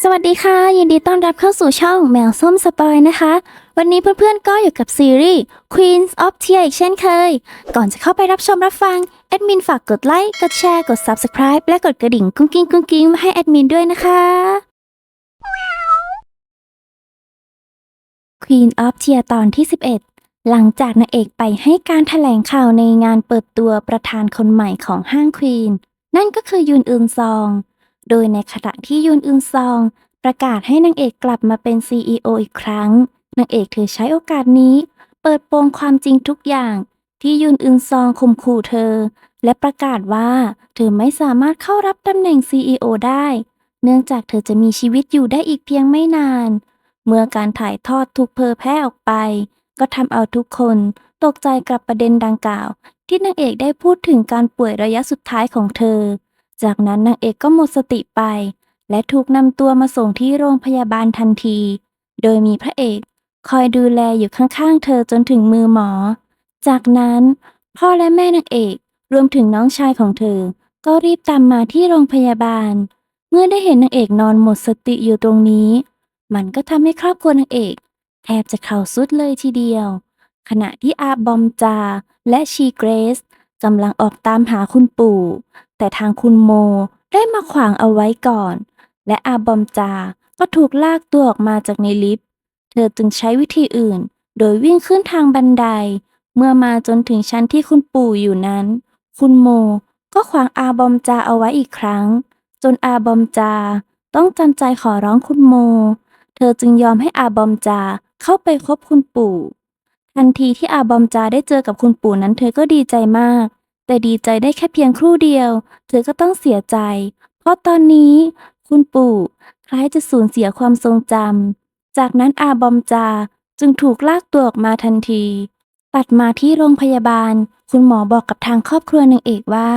สวัสดีค่ะ ยินดีต้อนรับเข้าสู่ช่องแมวส้มสปอยนะคะ วันนี้เพื่อนๆก็อยู่กับซีรีส์ Queens of Tears อีกเช่นเคย ก่อนจะเข้าไปรับชมรับฟัง แอดมินฝากกดไลค์กดแชร์กด Subscribe และกดกระดิ่งกุ้งกิ้งกุ้งกิ้งมาให้แอดมินด้วยนะคะ Queen of Tear ตอนที่ 11 หลังจากนางเอกไปให้การแถลงข่าวในงานเปิดตัวประธานคนใหม่ของห้างควีนนั่นก็คือยุนอึนซอง โดยในขณะที่ยุนอึนซอง ประกาศให้นางเอกกลับมาเป็น CEO อีกครั้ง นางเอกเธอใช้โอกาสนี้ เปิดโปงความจริงทุกอย่าง ที่ยุนอึนซองข่มขู่เธอ และประกาศว่าเธอไม่สามารถเข้ารับตำแหน่ง CEO ได้ เนื่องจากเธอจะมีชีวิตอยู่ได้อีกเพียงไม่นาน เมื่อการถ่ายทอดถูกเผยแพร่ออกไป ก็ทำเอาทุกคนตกใจกับประเด็นดังกล่าว ที่นางเอกได้พูดถึงการป่วยระยะสุดท้ายของเธอ จากนั้นนางเอกก็หมดสติไป และถูกนำตัวมาส่งที่โรงพยาบาลทันที โดยมีพระเอกคอยดูแลอยู่ข้างๆ เธอจนถึงมือหมอ จากนั้นพ่อและแม่นางเอกรวมถึงน้องชายของเธอ ก็รีบตามมาที่โรงพยาบาล เมื่อได้เห็นนางเอกนอนหมดสติอยู่ตรงนี้ มันก็ทำให้ครอบครัวนางเอกแทบจะเข่าสุดเลยทีเดียว ขณะที่อาบอมจาและชีเกรซกำลังออกตามหาคุณปู่ แต่ทางคุณโมได้มาขวางเอาไว้ก่อน และอาบอมจาก็ถูกลากตัวออกมาจากในลิฟต์ เธอจึงใช้วิธีอื่น โดยวิ่งขึ้นทางบันได เมื่อมาจนถึงชั้นที่คุณปู่อยู่นั้น คุณโมก็ขวางอาบอมจาเอาไว้อีกครั้ง จนอาบอมจาต้องจำใจขอร้องคุณโม เธอจึงยอมให้อาบอมจาเข้าไปคบคุณปู่ ทันทีที่อาบอมจาได้เจอกับคุณปู่นั้นเธอก็ดีใจมาก แต่ดีใจได้แค่เพียงครู่เดียว เธอก็ต้องเสียใจ เพราะตอนนี้คุณปู่คล้ายจะสูญเสียความทรงจำ จากนั้นอาบอมจาจึงถูกลากตัวออกมาทันที ตัดมาที่โรงพยาบาล คุณหมอบอกกับทางครอบครัวนางเอกว่า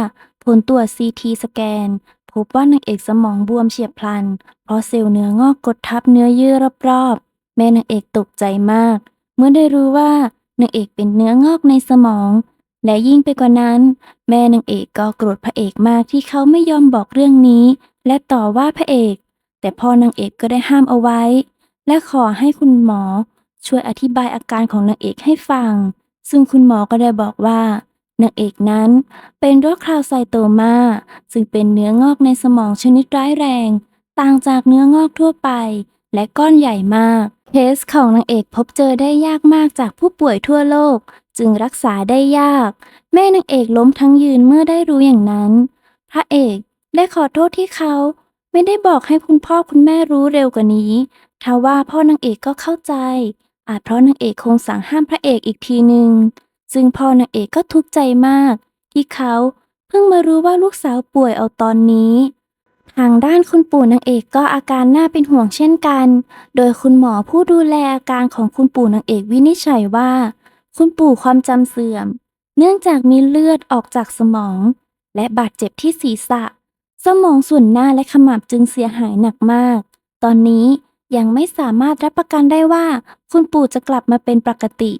ผลตรวจซีทีสแกน พบว่านางเอกสมองบวมเฉียบพลัน เพราะเซลล์เนื้องอกกดทับเนื้อเยื่อรอบๆ แม่นางเอกตกใจมาก เมื่อได้รู้ว่านางเอกเป็นเนื้องอกในสมอง และยิ่งไปกว่านั้น แม่นางเอกก็โกรธพระเอกมากที่เขาไม่ยอมบอกเรื่องนี้ และต่อว่าพระเอก แต่พ่อนางเอกก็ได้ห้ามเอาไว้ และขอให้คุณหมอ ช่วยอธิบายอาการของนางเอกให้ฟัง ซึ่งคุณหมอก็ได้บอกว่านางเอกนั้นเป็นโรคคราวไซโตมา ซึ่งเป็นเนื้องอกในสมองชนิดร้ายแรง ต่างจากเนื้องอกทั่วไป และก้อนใหญ่มากเคสของนางเอกพบเจอได้ยากมากจากผู้ป่วยทั่วโลก จึงรักษาได้ยาก แม่นางเอกล้มทั้งยืนเมื่อได้รู้อย่างนั้น พระเอกได้ขอโทษที่เขาไม่ได้บอกให้คุณพ่อคุณแม่รู้เร็วกว่านี้ทว่าพ่อนางเอกก็เข้าใจ อาจเพราะนางเอกคงสั่งห้ามพระเอกอีกทีหนึ่งซึ่งพ่อนางเอกก็ทุกข์ใจมาก ที่เขาเพิ่งมารู้ว่าลูกสาวป่วยเอาตอนนี้ ทางด้านคุณปู่นางเอกก็อาการน่าเป็นห่วงเช่นกัน โดยคุณหมอผู้ดูแลอาการของคุณปู่นางเอกวินิจฉัยว่า คุณปู่ความจำเสื่อม เนื่องจากมีเลือดออกจากสมอง และบาดเจ็บที่ศีรษะ สมองส่วนหน้าและขมับจึงเสียหายหนักมาก ตอนนี้ยังไม่สามารถรับประกันได้ว่า คุณปู่จะกลับมาเป็นปกติ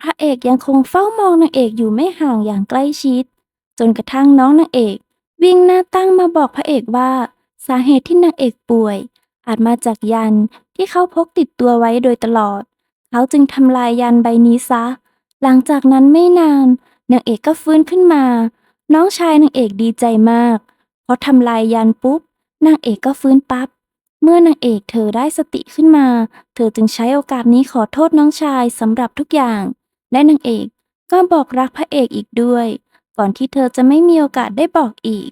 พระเอกยังคงเฝ้ามองนางเอกอยู่ไม่ห่างอย่างใกล้ชิด จนกระทั่งน้องนางเอก วิ่งหน้าตั้งมาบอกพระเอกว่า สาเหตุที่นางเอกป่วย อาจมาจากยันที่เขาพกติดตัวไว้โดยตลอด เขาจึงทำลายยันใบนี้ซะ หลังจากนั้นไม่นานนางเอกก็ฟื้นขึ้นมา น้องชายนางเอกดีใจมาก เพราะทำลายยันปุ๊บนางเอกก็ฟื้นปั๊บเมื่อนางเอกเธอได้สติขึ้นมา เธอจึงใช้โอกาสนี้ขอโทษน้องชายสำหรับทุกอย่าง และนางเอกก็บอกรักพระเอกอีกด้วย ก่อนที่เธอจะไม่มีโอกาสได้บอกอีก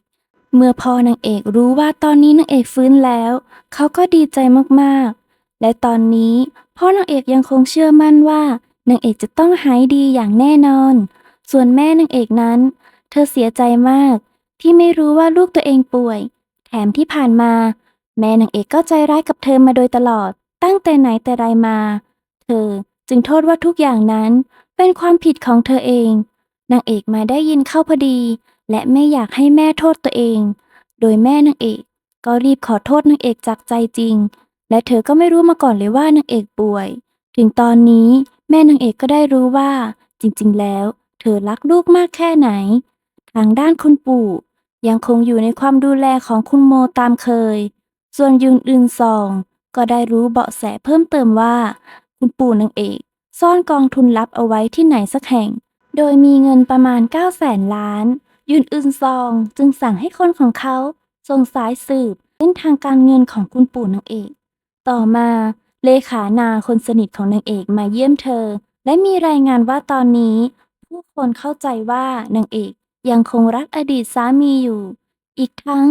เมื่อพอนางเอกรู้ว่าตอนนี้นางเอกฟื้นแล้ว เขาก็ดีใจมากๆ และตอนนี้พ่อนางเอกยังคงเชื่อมั่นว่า นางเอกจะต้องหายดีอย่างแน่นอน ส่วนแม่นางเอกนั้น เธอเสียใจมาก ที่ไม่รู้ว่าลูกตัวเองป่วย แถมที่ผ่านมา แม่นางเอกก็ใจร้ายกับเธอมาโดยตลอด ตั้งแต่ไหนแต่ไรมา เธอจึงโทษว่าทุกอย่างนั้นเป็นความผิดของเธอเอง นางเอกมาได้ยินเข้าพอดี และไม่อยากให้แม่โทษตัวเอง โดยแม่นางเอก ก็รีบขอโทษนางเอกจากใจจริง และเธอก็ไม่รู้มาก่อนเลยว่านางเอกป่วย ถึงตอนนี้ แม่นางเอกก็ได้รู้ว่า จริงๆ แล้ว เธอรักลูกมากแค่ไหน ทางด้านคุณปู่ ยังคงอยู่ในความดูแลของคุณโมตามเคย ส่วนยุนอึนซอง ก็ได้รู้เบาะแสเพิ่มเติมว่า คุณปู่นางเอก ซ่อนกองทุนลับเอาไว้ที่ไหนสักแห่ง โดยมีเงินประมาณ 9 0 0แสนล้าน ยุนอึนซองจึงสั่งให้คนของเขาส่งสายสืบเส้นทางการเงินของคุณปู่นางเอก ต่อมา เลขานาคนสนิทของนางเอกมาเยี่ยมเธอ และมีรายงานว่าตอนนี้ ผู้คนเข้าใจว่านางเอกยังคงรักอดีตสามีอยู่ อีกทั้ง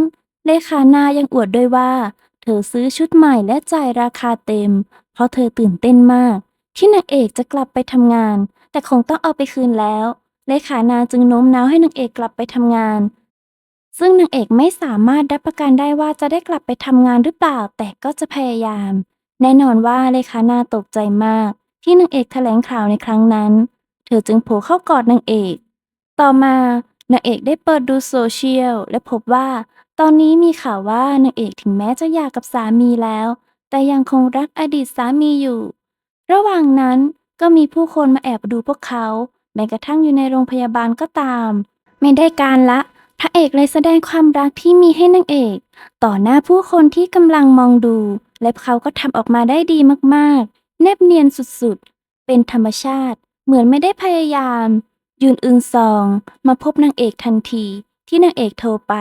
เลขานายังอวดด้วยว่า เธอซื้อชุดใหม่และจ่ายราคาเต็ม เพราะเธอตื่นเต้นมาก ที่นางเอกจะกลับไปทำงาน แต่คงต้องเอาไปคืนแล้ว เลขานาจึงโน้มน้าวให้นางเอกกลับไปทำงาน ซึ่งนางเอกไม่สามารถรับประกันได้ว่าจะได้กลับไปทำงานหรือเปล่า แต่ก็จะพยายาม แน่นอนว่าเลขานาตกใจมาก ที่นางเอกแถลงข่าวในครั้งนั้น เธอจึงโผล่เข้ากอดนางเอก ต่อมานางเอกได้เปิดดูโซเชียลและพบว่า ตอนนี้มีข่าวว่านางเอกถึงแม้จะหย่ากับสามีแล้ว แต่ยังคงรักอดีตสามีอยู่ ระหว่างนั้นก็มีผู้คนมาแอบดูพวกเขาแม้กระทั่งอยู่ในโรงพยาบาลก็ตาม ไม่ได้การละพระเอกเลยแสดงความรักที่มีให้นางเอก ต่อหน้าผู้คนที่กำลังมองดู และเขาก็ทำออกมาได้ดีมากๆ แนบเนียนสุดๆ เป็นธรรมชาติ เหมือนไม่ได้พยายามยุนอึนซอง มาพบนางเอกทันทีที่นางเอกโทรไป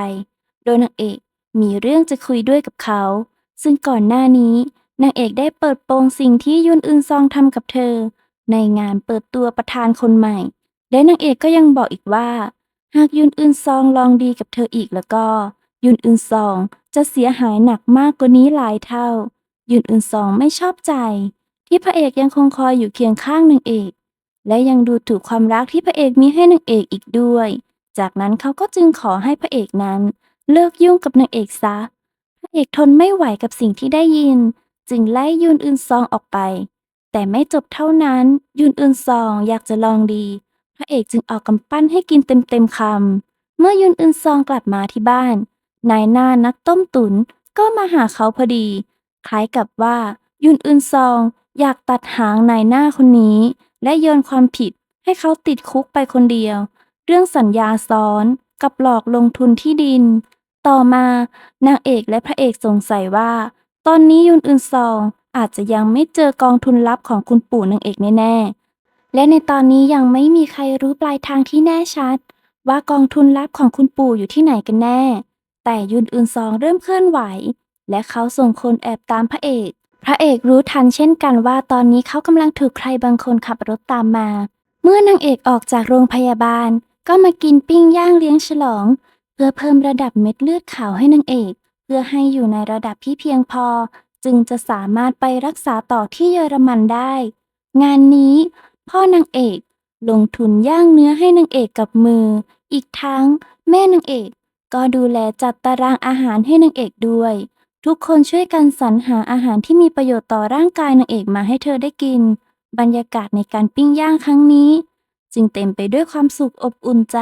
โดยนางเอกมีเรื่องจะคุยด้วยกับเขา ซึ่งก่อนหน้านี้นางเอกได้เปิดโปงสิ่งที่ยุนอึนซองทำกับเธอ ในงานเปิดตัวประธานคนใหม่ และนางเอกก็ยังบอกอีกว่า หากยุนอึนซองลองดีกับเธออีกแล้วก็ ยุนอึนซองจะเสียหายหนักมากกว่านี้หลายเท่า ยุนอึนซองไม่ชอบใจ ที่พระเอกยังคงคอยอยู่เคียงข้างนางเอก และยังดูถูกความรักที่พระเอกมีให้นางเอกอีกด้วย จากนั้นเขาก็จึงขอให้พระเอกนั้น เลิกยุ่งกับนางเอกซะ พระเอกทนไม่ไหวกับสิ่งที่ได้ยิน จึงไล่ยุนอึนซองออกไป แต่ไม่จบเท่านั้นยุนอึนซองอยากจะลองดี พระเอกจึงเอากำปั้นให้กินเต็มๆคำเมื่อยุนอึนซองกลับมาที่บ้าน นายหน้านักต้มตุ๋นก็มาหาเขาพอดี คล้ายกับว่า ยุนอึนซอง อยากตัดหางนายหน้าคนนี้ และโยนความผิดให้เขาติดคุกไปคนเดียว เรื่องสัญญาซ้อนกับหลอกลงทุนที่ดิน ต่อมานางเอกและพระเอกสงสัยว่า ตอนนี้ยุนอึนซองอาจจะยังไม่เจอกองทุนลับของคุณปู่นางเอกแน่ๆและในตอนนี้ยังไม่มีใครรู้ปลายทางที่แน่ชัด ว่ากองทุนลับของคุณปู่อยู่ที่ไหนกันแน่ แต่ยุนอึนซองเริ่มเคลื่อนไหว และเขาส่งคนแอบตามพระเอก พระเอกรู้ทันเช่นกันว่าตอนนี้เขากำลังถูกใครบางคนขับรถตามมา เมื่อนางเอกออกจากโรงพยาบาล ก็มากินปิ้งย่างเลี้ยงฉลอง เพื่อเพิ่มระดับเม็ดเลือดขาวให้นางเอก เพื่อให้อยู่ในระดับที่เพียงพอ จึงจะสามารถไปรักษาต่อที่เยอรมันได้ งานนี้ พ่อนางเอกลงทุนย่างเนื้อให้นางเอกกับมือ อีกทั้ง แม่นางเอก ก็ดูแลจัดตารางอาหารให้นางเอกด้วย ทุกคนช่วยกันสรรหาอาหารที่มีประโยชน์ต่อร่างกายนางเอกมาให้เธอได้กิน บรรยากาศในการปิ้งย่างครั้งนี้ จึงเต็มไปด้วยความสุขอบอุ่นใจ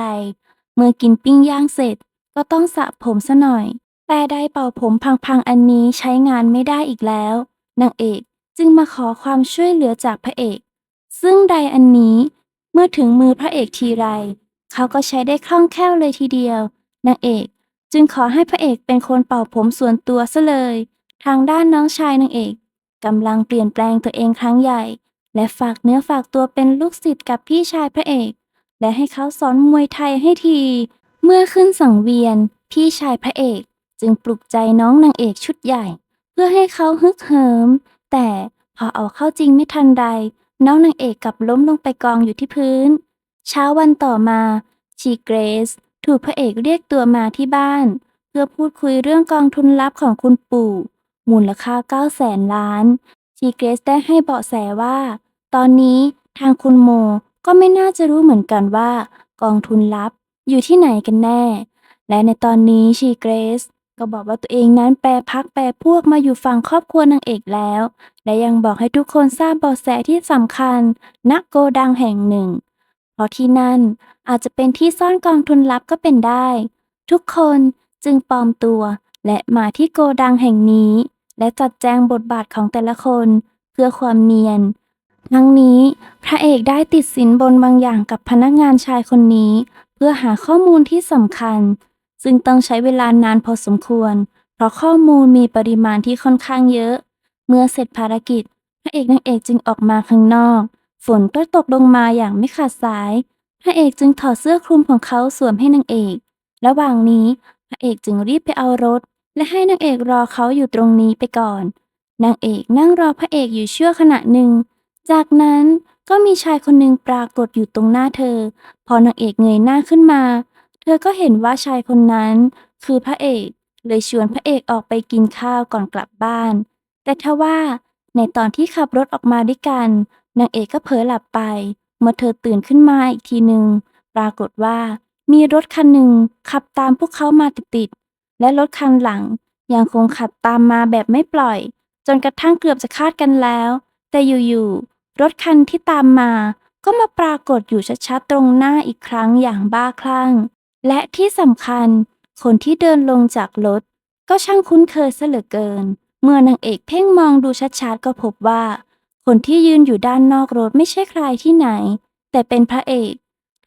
เมื่อกินปิ้งย่างเสร็จก็ต้องสระผมซะหน่อย แต่ไดร์เป่าผมพังๆอันนี้ใช้งานไม่ได้อีกแล้ว นางเอกจึงมาขอความช่วยเหลือจากพระเอก ซึ่งไดอันนี้เมื่อถึงมือพระเอกทีไร เขาก็ใช้ได้คล่องแคล่วเลยทีเดียวนางเอก จึงขอให้พระเอกเป็นคนเป่าผมส่วนตัวซะเลย ทางด้านน้องชายนางเอกกำลังเปลี่ยนแปลงตัวเองครั้งใหญ่ และฝากเนื้อฝากตัวเป็นลูกศิษย์กับพี่ชายพระเอก และให้เขาสอนมวยไทยให้ที เมื่อขึ้นสังเวียน พี่ชายพระเอก จึงปลุกใจน้องนางเอกชุดใหญ่ เพื่อให้เขาฮึกเหิม แต่พอเอาเข้าจริงไม่ทันใด น้องนางเอกกลับล้มลงไปกองอยู่ที่พื้น เช้าวันต่อมาชีเกรซ ถูกพระเอกเรียกตัวมาที่บ้าน เพื่อพูดคุยเรื่องกองทุนลับของคุณปู่ มูลค่า 9 0 0แสนล้าน ชีเกรซได้ให้เบาะแสว่า ตอนนี้ทางคุณโมก็ไม่น่าจะรู้เหมือนกันว่า กองทุนลับอยู่ที่ไหนกันแน่ และในตอนนี้ชีเกรซก็บอกว่าตัวเองนั้นแปรพักแปรพวกมาอยู่ฝั่งครอบครัวนางเอกแล้ว และยังบอกให้ทุกคนทราบเบาะแสที่สำคัญณโกดังแห่งหนึ่ง เพราะที่นั่นอาจจะเป็นที่ซ่อนกองทุนลับก็เป็นได้ ทุกคนจึงปลอมตัวและมาที่โกดังแห่งนี้ และจัดแจงบทบาทของแต่ละคนเพื่อความเนียนทั้งนี้พระเอกได้ติดสินบนบางอย่างกับพนักงานชายคนนี้ เพื่อหาข้อมูลที่สำคัญ ซึ่งต้องใช้เวลานานพอสมควร เพราะข้อมูลมีปริมาณที่ค่อนข้างเยอะ เมื่อเสร็จภารกิจ พระเอกนางเอกจึงออกมาข้างนอก ฝนก็ตกลงมาอย่างไม่ขาดสาย พระเอกจึงถอดเสื้อคลุมของเขาสวมให้นางเอก ระหว่างนี้พระเอกจึงรีบไปเอารถ และให้นางเอกรอเขาอยู่ตรงนี้ไปก่อน นางเอกนั่งรอพระเอกอยู่ชั่วขณะหนึ่ง จากนั้นก็มีชายคนหนึ่งปรากฏอยู่ตรงหน้าเธอ พอนางเอกเงยหน้าขึ้นมา เธอก็เห็นว่าชายคนนั้น คือพระเอก เลยชวนพระเอกออกไปกินข้าวก่อนกลับบ้าน แต่ทว่าในตอนที่ขับรถออกมาด้วยกัน นางเอกก็เผลอหลับไป เมื่อเธอตื่นขึ้นมาอีกทีหนึ่งปรากฏว่ามีรถคันหนึ่งขับตามพวกเขามาติดๆและรถคันหลังยังคงขับตามมาแบบไม่ปล่อย จนกระทั่งเกือบจะคาดกันแล้ว แต่อยู่ๆรถคันที่ตามมา ก็มาปรากฏอยู่ชัดๆตรงหน้าอีกครั้งอย่างบ้าคลั่ง และที่สำคัญ คนที่เดินลงจากรถ ก็ช่างคุ้นเคยซะเหลือเกิน เมื่อนางเอกเพ่งมองดูชัดๆก็พบว่า คนที่ยืนอยู่ด้านนอกรถไม่ใช่ใครที่ไหน แต่เป็นพระเอก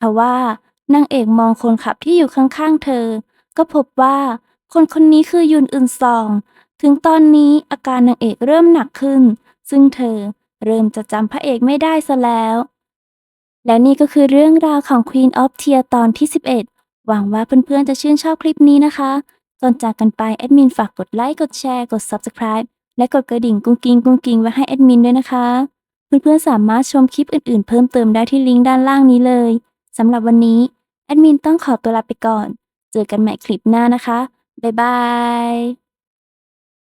ทว่านางเอกมองคนขับที่อยู่ข้างๆเธอ ก็พบว่าคนคนนี้คือยุนอึนซอง ถึงตอนนี้อาการนางเอกเริ่มหนักขึ้น ซึ่งเธอเริ่มจะจำพระเอกไม่ได้ซะแล้ว และนี่ก็คือเรื่องราวของ Queen of Tear ตอนที่ 11 หวังว่าเพื่อนๆจะชื่นชอบคลิปนี้นะคะ ก่อนจากกันไปแอดมินฝากกดไลค์ กดแชร์ กด Subscribe และกดกระดิ่งกุ้งกิ้งกุ้งกิ้งไว้ให้แอดมินด้วยนะคะ เพื่อนๆสามารถชมคลิปอื่นๆ เพิ่มเติมได้ที่ลิงก์ด้านล่างนี้เลยสำหรับวันนี้แอดมินต้องขอตัวลาไปก่อน เจอกันใหม่คลิปหน้านะคะ บ๊ายบาย